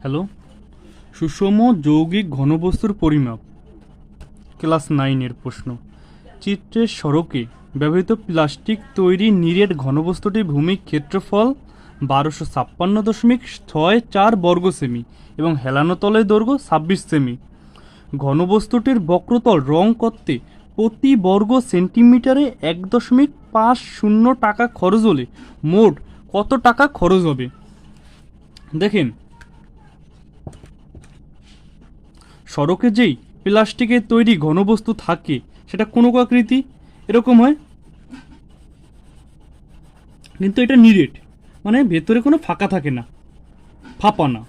Hello সুষম যৌগিক ঘনবস্তুর পরিমাপ। ক্লাস নাইনের প্রশ্ন। চিত্রের সড়কে ব্যবহৃত প্লাস্টিক তৈরি নিরেট ঘনবস্তুটি ভূমির ক্ষেত্রফল বারোশো ছাপ্পান্ন দশমিক ছয় চার বর্গ সেমি এবং হেলানো তলের দৈর্ঘ্য ছাব্বিশ সেমি। ঘনবস্তুটির বক্রতল রং করতে প্রতি বর্গ সেন্টিমিটারে এক দশমিক পাঁচ শূন্য টাকা খরচ হলে মোট কত টাকা খরচ হবে? দেখেন সড়কে যেই প্লাস্টিকের তৈরি ঘনবস্তু থাকে, সেটা কোনো আকৃতি? এরকম হয়। কিন্তু এটা নিরেট মানে ভেতরে কোনো ফাঁকা থাকে না, ফাঁপা না।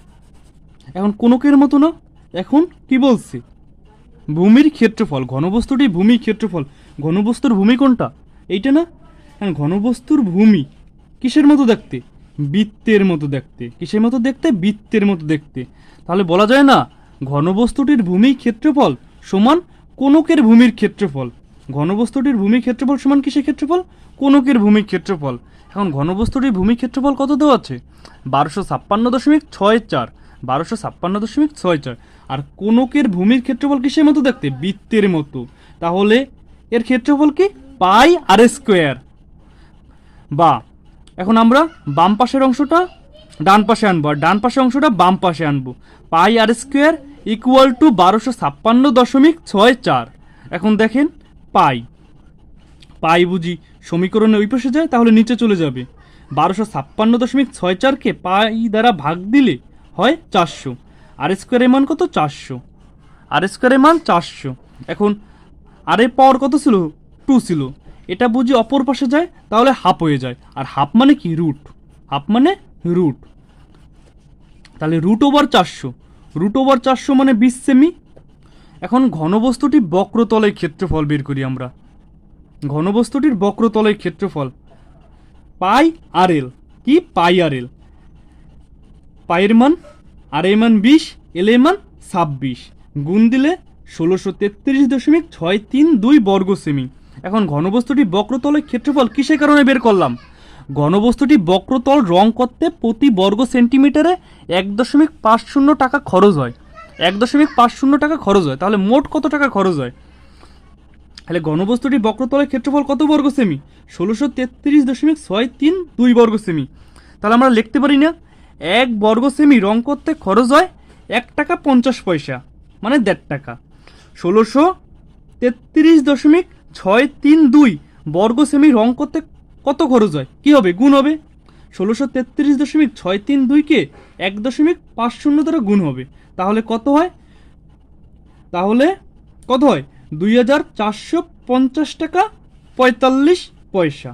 এখন কোনকের মতো না? এখন কি বলছে? ভূমির ক্ষেত্রফল, ঘনবস্তুটি ভূমির ক্ষেত্রফল। ঘনবস্তুর ভূমি কোনটা? এইটা না? হ্যাঁ ঘনবস্তুর ভূমি কিসের মতো দেখতে? বৃত্তের মতো দেখতে। কিসের মতো দেখতে? বৃত্তের মতো দেখতে। তাহলে বলা যায় না ঘনবস্তুটির ভূমি ক্ষেত্রফল সমান কোনকের ভূমির ক্ষেত্রফল। ঘনবস্তুটির ভূমি ক্ষেত্রফল সমান কিসের ক্ষেত্রফল? কোনকের ভূমি ক্ষেত্রফল। এখন ঘনবস্তুটির ভূমি ক্ষেত্রফল কত দেওয়া আছে? বারোশো ছাপ্পান্ন দশমিক ছয় চার। বারোশো ছাপ্পান্ন দশমিক ছয় চার। আর কোনকের ভূমির ক্ষেত্রফল কিসের মতো দেখতে? বৃত্তের মতো। তাহলে এর ক্ষেত্রফল কি? Pi r square. বা, এখন আমরা বাম পাশের অংশটা ডান পাশে আনব, আর ডান পাশে অংশটা বাম পাশে আনব। Pi r square equal to বারোশো ছাপ্পান্ন দশমিক ছয় চার। এখন দেখেন, পাই। পাই বুঝি সমীকরণে ওই পাশে যায়, তাহলে নিচে চলে যাবে। বারোশো ছাপ্পান্ন দশমিক ছয় চারকে পাই দ্বারা ভাগ দিলে হয় চারশো। আর স্কোয়ারের মান কত? চারশো। আর স্কোয়ারের মান চারশো। এখন, আর পাওয়ার কত ছিল? টু ছিল। এটা বুঝি অপর পাশে যায়, তাহলে হাফ হয়ে যায়। আর হাফ মানে কি? রুট হাফ মানে রুট তাহলে রুট ওভার চারশো। রুট ওভার চারশো মানে বিশ সেমি এখন ঘনবস্তুটি বক্রতলের ক্ষেত্রফল বের করি আমরা। ঘনবস্তুটির বক্রতলের ক্ষেত্রফল পাই আর এল। কি? পাই আর এল। পায়ের মান আর এর মান বিশ, এল মান ছাব্বিশ। গুণ দিলে ষোলোশো তেত্রিশ দশমিক ছয় তিন দুই বর্গ সেমি এখন ঘনবস্তুটি বক্রতলের ক্ষেত্রফল কিসের কারণে বের করলাম? ঘনবস্তুটি বক্রতল রং করতে প্রতি বর্গ সেন্টিমিটারে এক দশমিক পাঁচ শূন্য টাকা খরচ হয়। এক দশমিক পাঁচ শূন্য টাকা খরচ হয়। তাহলে মোট কত টাকা খরচ হয়? তাহলে ঘনবস্তুটি বক্রতলের ক্ষেত্রফল কত বর্গ সেমি? ষোলোশো তেত্রিশ দশমিক ছয় তিন দুই বর্গ সেমি। তাহলে আমরা লিখতে পারি না, এক বর্গ সেমি রং করতে খরচ হয় এক টাকা পঞ্চাশ পয়সা মানে দেড় টাকা। ষোলোশো তেত্রিশ দশমিক ছয় তিন দুই বর্গ সেমি রং করতে কত খরচ হয়? কি হবে? গুণ হবে? ষোলোশো তেত্রিশ দশমিক ছয় তিন দুইকে এক দশমিক পাঁচ শূন্য দ্বারা গুণ হবে। তাহলে কত হয়? তাহলে কত হয়? দুই হাজার চারশো পঞ্চাশ টাকা পঁয়তাল্লিশ পয়সা।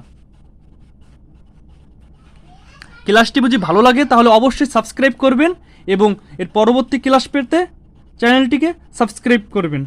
ক্লাসটি বুঝি ভালো লাগে, তাহলে অবশ্যই সাবস্ক্রাইব করবেন এবং এর পরবর্তী ক্লাস পেতে চ্যানেলটিকে সাবস্ক্রাইব করবেন।